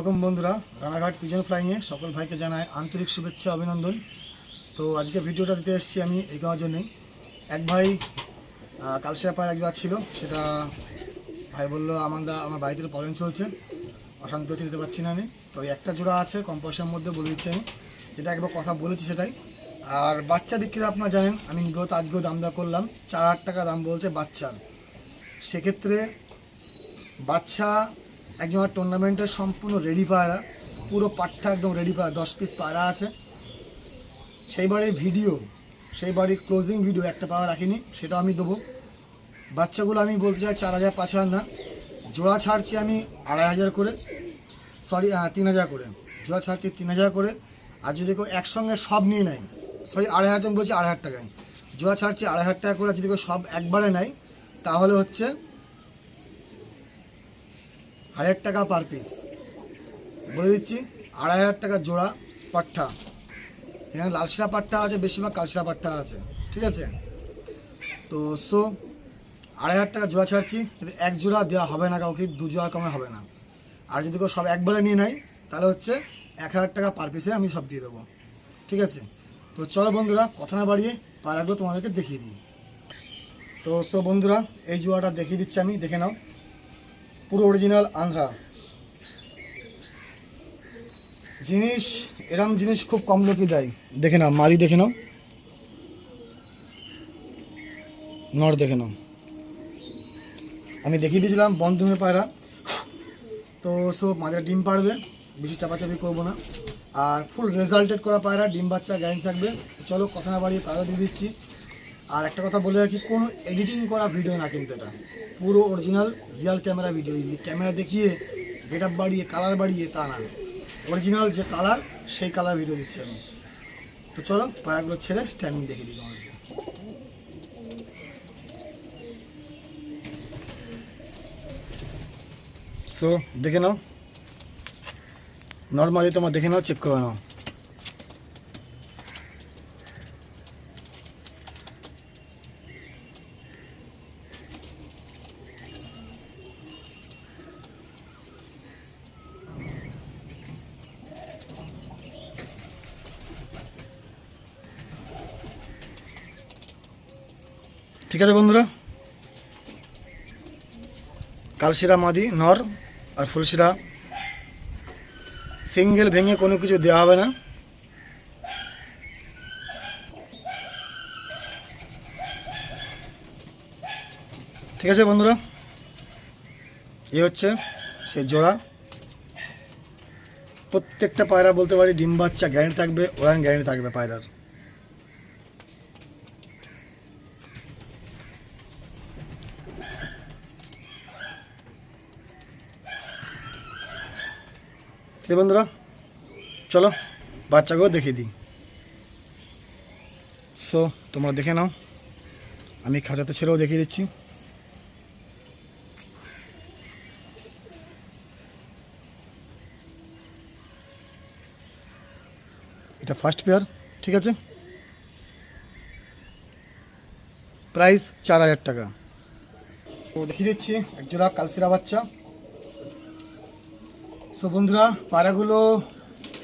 আলাইকুম বন্ধুরা। রানাঘাট পিজন ফ্লাইংয়ে সকল ভাইকে জানায় আন্তরিক শুভেচ্ছা, অভিনন্দন। তো আজকে ভিডিওটা দিতে এসেছি আমি এই কারণের জন্যই এক ভাই কালসিয়া পায়ের এক জোড়া ছিল, সেটা ভাই বলল আমাদের আমার বাড়িতে প্রবলেম চলছে, অশান্তি হচ্ছে, দিতে পারছি না আমি। তো একটা জোড়া আছে, কম পয়সার মধ্যে বলে দিচ্ছি আমি, যেটা একবার কথা বলেছি সেটাই। আর বাচ্চা বিক্রি আপনারা জানেন, আমি বিগত আজকেও দাম দা করলাম, চার হাজার টাকা দাম বলছে বাচ্চার। সেক্ষেত্রে বাচ্চা একজন টুর্নামেন্টের সম্পূর্ণ রেডি পায়রা। পুরো পাট্টা একদম রেডি পায়রা। দশ পিস পায়রা আছে। সেই বাড়ির ভিডিও সেই বাড়ির ক্লোজিং ভিডিও একটা পাওয়া রাখিনি সেটা আমি দেবো। বাচ্চাগুলো আমি বলতে চাই চার হাজার, পাঁচ হাজার না, জোড়া ছাড়ছি আমি আড়াই হাজার করে। সরি তিন হাজার করে। জোড়া ছাড়ছি তিন হাজার করে। আর যদি কেউ একসঙ্গে সব নিয়ে নেয় সরি আড়াই হাজার বলছি আড়াই হাজার টাকায়। জোড়া ছাড়ছি আড়াই হাজার টাকা করে, আর যদি কেউ সব একবারে নেয়, তাহলে হচ্ছে হাজার টাকা পার পিস বলে দিচ্ছি, আড়াই হাজার টাকা জোড়া পাট্টা। এখানে লালশিরা পাট্টা আছে, বেশিরভাগ কালশিরা পাট্টা আছে, ঠিক আছে? তো সো আড়াই হাজার টাকা জোড়া ছাড়ছি, কিন্তু এক জোড়া দেওয়া হবে না কাউকে, দু জোড়া কমে হবে না। আর যদি কেউ সব একবারে নিয়ে নেয়, তাহলে হচ্ছে এক হাজার টাকা পার পিসে আমি সব দিয়ে দেবো, ঠিক আছে? তো চলো বন্ধুরা, কথা না বাড়িয়ে পাড়াগুলো তোমাদেরকে দেখিয়ে দিই। তো সো বন্ধুরা, এই জোড়াটা দেখিয়ে দিচ্ছি আমি, দেখে নাও। পুরো অরিজিনাল আন্ধ্রা জিনিস, এরম জিনিস খুব কম লোকই দেয়। দেখে নাও, মাদি দেখে নাও। নর দেখে নাও। আমি দেখিয়ে দিয়েছিলাম বন্ধনের পায়রা। তো সব মাঝে ডিম পাড়বে বেশি চাপাচাপি করব না। আর ফুল রেজাল্টেড করা পায়রা, ডিম বাচ্চা গ্যারেন্টি থাকবে। চলো, কথা না বাড়িয়ে পায়রা দিয়ে দিচ্ছি। আর একটা কথা বলে রাখি, কোনো এডিটিং করা ভিডিও না কিন্তু এটা। পুরো original real camera video camera দেখিয়ে গেট আপ বাড়িয়ে কালার বাড়িয়ে তা না। অরিজিনাল যে কালার সেই কালার ভিডিও দিচ্ছি আমি। তো চলো পায়রাগুলো ছেড়ে স্ট্যান্ডিং দেখে দিই তোমাদেরকে সো দেখে নাও। নর্মালি তোমার দেখে নাও চেক করে নাও। ঠিক আছে বন্ধুরা। কালশিরা মাদি, নর আর ফুলশিরা। সিঙ্গেল ভেঙে কোনো কিছু দেওয়া হবে না। ঠিক আছে বন্ধুরা। এ হচ্ছে সেই জোড়া। প্রত্যেকটা পায়রা বলতে পারি ডিম বাচ্চা গ্যারেন্টি থাকবে, ওরান গ্যারেন্টি থাকবে পায়রার। ঠিক বন্ধুরা, চলো বাচ্চাকেও দেখিয়ে দিই। সো তোমরা দেখে নাও, আমি খাঁচাতে ছেড়েও দেখিয়ে দিচ্ছি। এটা ফার্স্ট পেয়ার ঠিক আছে? প্রাইস চার হাজার টাকা। তো দেখিয়ে দিচ্ছি একজোড়া কালসিরা বাচ্চা। সো বন্ধুরা, পায়রাগুলো,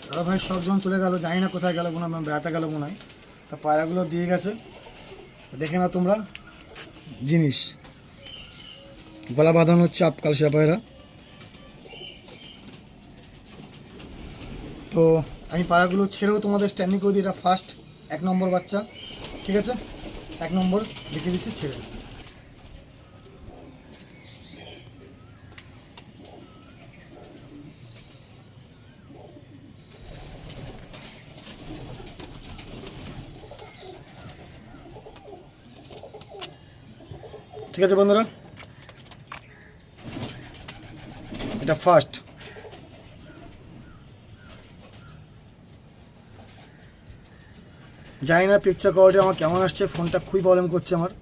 দাদা ভাই সবজন চলে গেল, জানি না কোথায় গেল মনে হয়, বেড়াতে গেল মনে হয়। তা পায়রাগুলো দিয়ে গেছে। দেখে না তোমরা, জিনিস। গলা বাঁধানো হচ্ছে আপ কালসিয়া পায়রা। তো, আমি পায়রাগুলো ছেড়েও তোমাদের স্ট্যান্ডিং করে দিই, এটা ফার্স্ট এক নম্বর বাচ্চা, ঠিক আছে? এক নম্বর, দেখিয়ে দিচ্ছি, ছেড়ে ঠিক আছে বন্ধুরা? এটা ফার্স্ট জানি না পিকচার কোয়ালিটি আমার কেমন আসছে, ফোনটা খুবই প্রবলেম করছে আমার।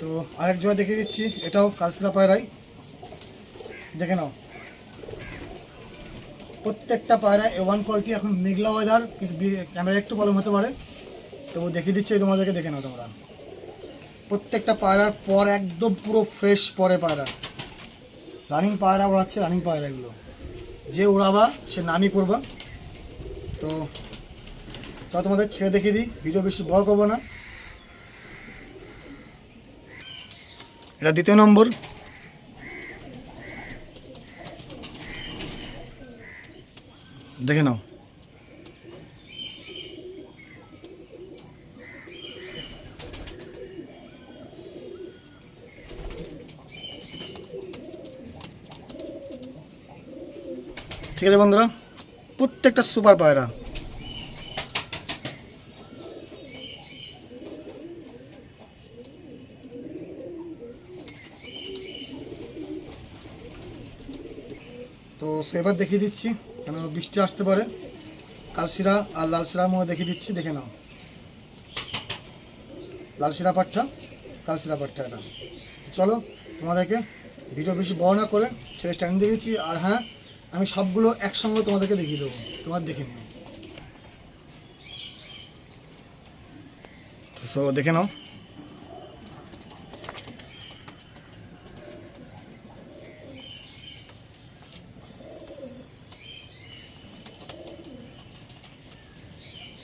তো আরেক জোড়া দেখিয়ে দিচ্ছি, এটাও কালসিরা পায়রাই। দেখে নাও। প্রত্যেকটা পায়রা এ ওয়ান কোয়ালিটি এখন মেঘলা ওয়েদার ক্যামেরা একটু প্রবলেম হতে পারে। তবু দেখিয়ে দিচ্ছি তোমাদেরকে দেখে নাও তোমরা। প্রত্যেকটা পায়রার পর একদম পুরো ফ্রেশ পরে পায়রা। রানিং পায়রা ওড়াচ্ছে রানিং পায়রা এগুলো। যে ওড়াবা, সে নামই করবা। তো, চলো তোমাদের ছেড়ে দেখিয়ে দিই, ভিডিও বেশি বড় করব না। এটা দ্বিতীয় নম্বর। দেখে নাও। ঠিক আছে বন্ধুরা, প্রত্যেকটা সুপার পায়রা। তো সেবার দেখিয়ে দিচ্ছি, কেন বৃষ্টি আসতে পারে। কালশিরা আর লালশিরা মধ্যে দেখিয়ে দিচ্ছি, দেখে নাও। লালশিরা পাঠটা কালশিরা পাঠটা এটা। চলো তোমাদেরকে ভিডিও বেশি বড় না করে ছেড়ে স্ট্যান্ড দিয়েছি আর হ্যাঁ আমি সবগুলো একসঙ্গে তোমাদেরকে দেখিয়ে দেবো। তোমার দেখে নিও। তো দেখে নাও।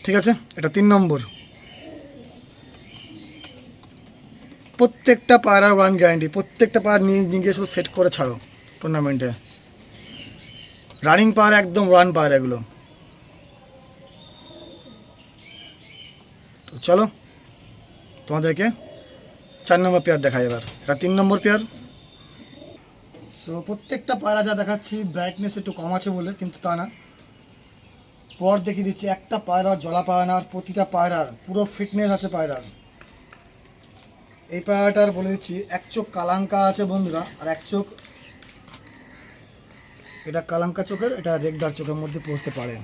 ঠিক আছে? এটা তিন নম্বর। প্রত্যেকটা পায়রার ওয়ান গ্যারান্টি প্রত্যেকটা নিয়ে গিয়ে সেট করে ছাড়ো টুর্নামেন্টে রানিং পাওয়ার একদম রান পাওয়ার এগুলো। তো চলো, তোমাদেরকে চার নম্বর পেয়ার দেখাই এবার। এটা তিন নম্বর পেয়ার। সো প্রত্যেকটা পায়রা যা দেখাচ্ছি ব্রাইটনেস একটু কম আছে বলে, কিন্তু তা না। পর দেখিয়ে দিচ্ছি, একটা পায়রা জলা পায়রার প্রতিটা পায়রার পুরো ফিটনেস আছে পায়রার। এই পায়রাটার বলে দিচ্ছি, এক চোখ কালাঙ্কা আছে বন্ধুরা, আর এক চোখ এটা কালাঙ্কা চোখের, এটা রেগদার চোখের মধ্যে পড়তে পারে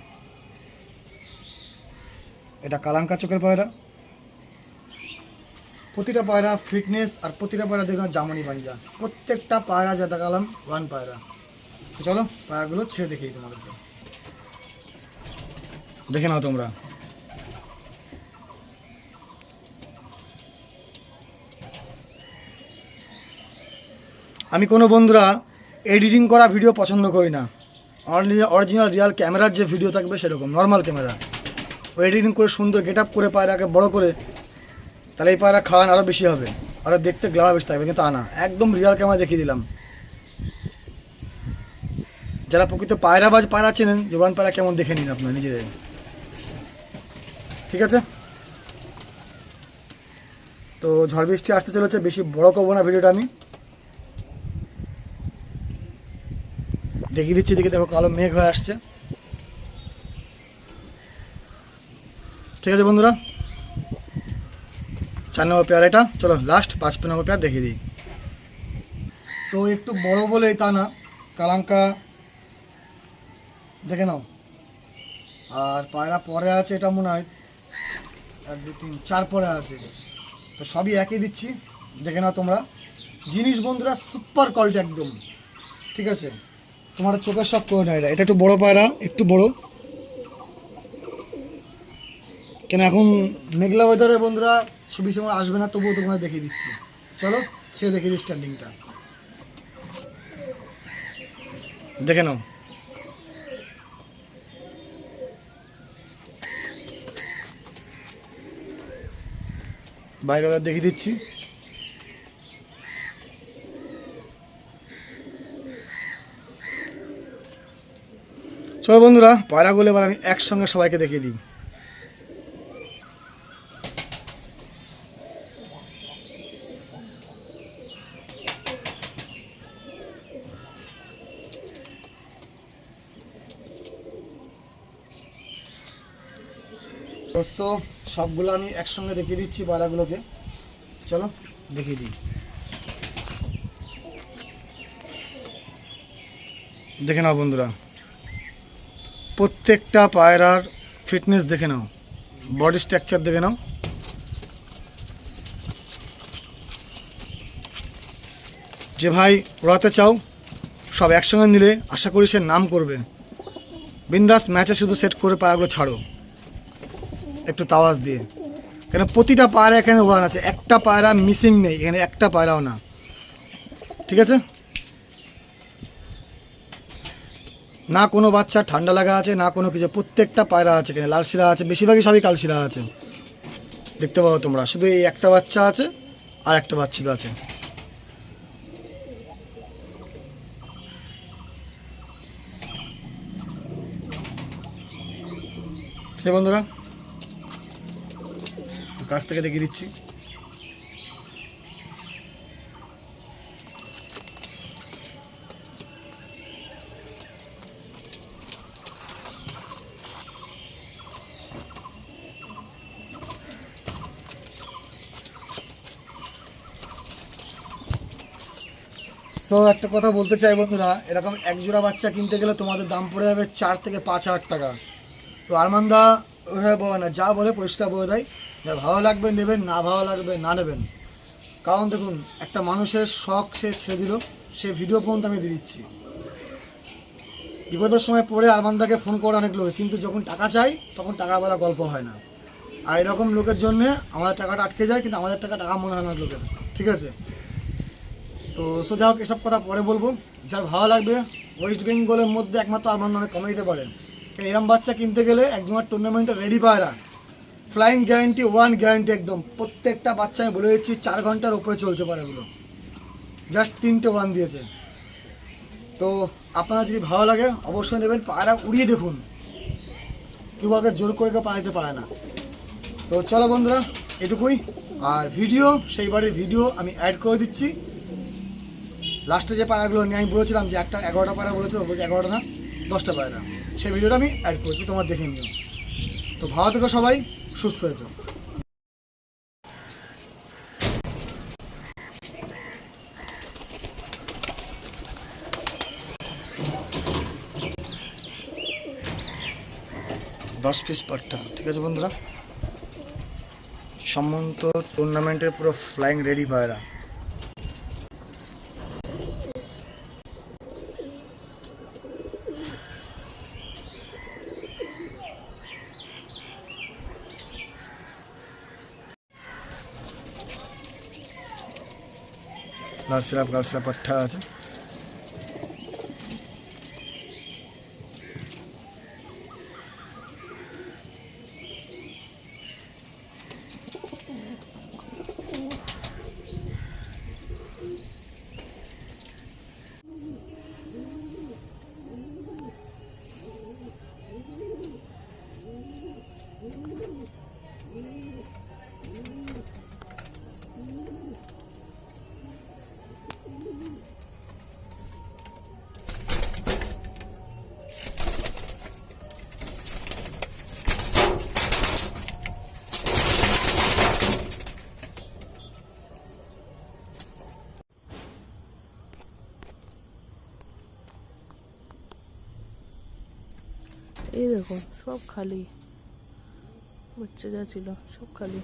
এটা কালাঙ্কা চোখের পায়রা। প্রতিটা পায়রা ফিটনেস আর প্রতিটা পায়রা দেখলাম জামানি পাঞ্জা। প্রত্যেকটা পায়রা যা দেখালাম ওয়ান পায়রা। তো চলো, পায়রাগুলো ছেড়ে দেখেই তোমাদেরকে। দেখে নাও তোমরা। আমি কোনো বন্ধুরা এডিটিং করা ভিডিও পছন্দ করি না। অরিজিনাল রিয়াল ক্যামেরার যে ভিডিও থাকবে সেরকম নর্মাল ক্যামেরা ও এডিটিং করে সুন্দর গেট আপ করে পায়রাকে বড় করে, তাহলে এই পায়রা খাওয়ান আরও বেশি হবে। আরও দেখতে গ্লামার বেশি থাকবে, কিন্তু তা না। একদম রিয়াল ক্যামেরা দেখিয়ে দিলাম। যারা প্রকৃত পায়রা পায়রাবাজ পায়রা চেনেন, জোবান পায়রা কেমন দেখে নিন আপনার নিজেদের। ঠিক আছে? তো ঝড় বৃষ্টি আসতে চলেছে, বেশি বড় করব না ভিডিওটা আমি। দেখিয়ে দিচ্ছি দিকে দেখো কালো মেঘ হয়ে আসছে। ঠিক আছে বন্ধুরা? চার নম্বর পেয়ার এটা। চলো লাস্ট পাঁচ নম্বর পেয়ার দেখিয়ে দিই। তো একটু বড় বলেই তা না, কালাঙ্কা, দেখে নাও। আর পায়রা পরে আছে এটা মনে হয়, এক, দু, তিন, চার পরে আছে। তো সবই একই দিচ্ছি, দেখে নাও তোমরা। জিনিস বন্ধুরা সুপার কোয়ালিটি একদম। ঠিক আছে? তোমার চোখের সব করে না। এটা একটু বড় পায়রা, একটু বড়। কেন এখন মেঘলা ওয়েদারে বন্ধুরা ছবি সময় আসবে না, তবুও তোমাদের দেখিয়ে দিচ্ছি। চলো সে দেখিয়ে দিই স্ট্যান্ডিংটা দেখে নাও। বাইরে দেখিয়ে দিচ্ছি। চলো বন্ধুরা পায়রাগুলো এবার আমি একসঙ্গে সবাইকে দেখিয়ে দিই। অবশ্য সবগুলো আমি একসঙ্গে দেখিয়ে দিচ্ছি পায়রাগুলোকে। চলো, দেখিয়ে দিই। দেখে নাও বন্ধুরা। প্রত্যেকটা পায়রার ফিটনেস দেখে নাও বডি স্ট্রাকচার দেখে নাও। যে ভাই ওড়াতে চাও, সব একসঙ্গে নিলে আশা করি সে নাম করবে। বিন্দাস ম্যাচে শুধু সেট করে পায়রাগুলো ছাড়ো। একটু তাওয়াজ দিয়ে। কেন প্রতিটা পায়রা এখানে ওড়ান আছে, একটা পায়রা মিসিং নেই, এখানে একটা পায়রাও না। ঠিক আছে? না কোনো বাচ্চা ঠান্ডা লাগা আছে, না কোনো কিছু, প্রত্যেকটা পায়রা আছে এখানে, লাল শিরা আছে, বেশিরভাগই সবই কাল শিরা আছে। দেখতে পাবো তোমরা, শুধু এই একটা বাচ্চা আছে আর একটা বাচ্চা আছে। সে বন্ধুরা, কাছ থেকে দেখিয়ে দিচ্ছি। সো একটা কথা বলতে চাই বন্ধুরা, এরকম এক জোড়া বাচ্চা কিনতে গেলে তোমাদের দাম পড়ে যাবে চার থেকে পাঁচ হাজার টাকা। তো আরমান্দা, ওইভাবে বলে না, যা বলে পরিষ্কার বলে দেয়। যা ভালো লাগবে নেবেন, না ভালো লাগবে না নেবেন। কারণ দেখুন, একটা মানুষের শখ সে ছেড়ে দিল, সে ভিডিও পর্যন্ত আমি দিয়ে দিচ্ছি। বিপদের সময় পড়ে আরমান্দাকে ফোন করে অনেক লোক, কিন্তু যখন টাকা চাই, তখন টাকা বেলা গল্প হয় না। আর এরকম লোকের জন্য আমাদের টাকাটা আটকে যায়, কিন্তু আমাদের টাকা টাকা মনে হয় না লোকের, ঠিক আছে? তো সোজা হোক, এসব কথা পরে বলব। যার ভালো লাগবে ওয়েস্ট বেঙ্গলের মধ্যে একমাত্র আরমান অনেক কমে দিতে পারে। কারণ এরম বাচ্চা কিনতে গেলে একদম টুর্নামেন্টে রেডি পায়রা ফ্লাইং গ্যারান্টি ওয়ান গ্যারান্টি একদম। প্রত্যেকটা বাচ্চা আমি বলে দিচ্ছি, চার ঘণ্টার উপরে চলছে পায়রাগুলো জাস্ট তিনটে ওয়ান দিয়েছে। তো, আপনারা যদি ভালো লাগে, অবশ্যই নেবেন। পায়রা উড়িয়ে দেখুন। কেউ আগে জোর করে কেউ পা দিতে পারে না। তো চলো বন্ধুরা, এটুকুই। আর ভিডিও সেই বাড়ির ভিডিও আমি অ্যাড করে দিচ্ছি। লাস্টে যে পায়রাগুলো নিয়ে আমি বলেছিলাম যে একটা এগারোটা পায়রা বলেছিলাম বলছি এগারোটা না, দশটা পায়রা সেই ভিডিওটা আমি অ্যাড করেছি, তোমার দেখে নিও। তো ভালো থেকো সবাই, সুস্থ থেকো। দশ পিস পারটা ঠিক আছে বন্ধুরা? সম্মন্ত টুর্নামেন্টের পুরো ফ্লাইং রেডি পায়রা। লাল সিরাপ পাঠা আছে। এই দেখো সব খালি। বাচ্চা যা ছিল সব খালি।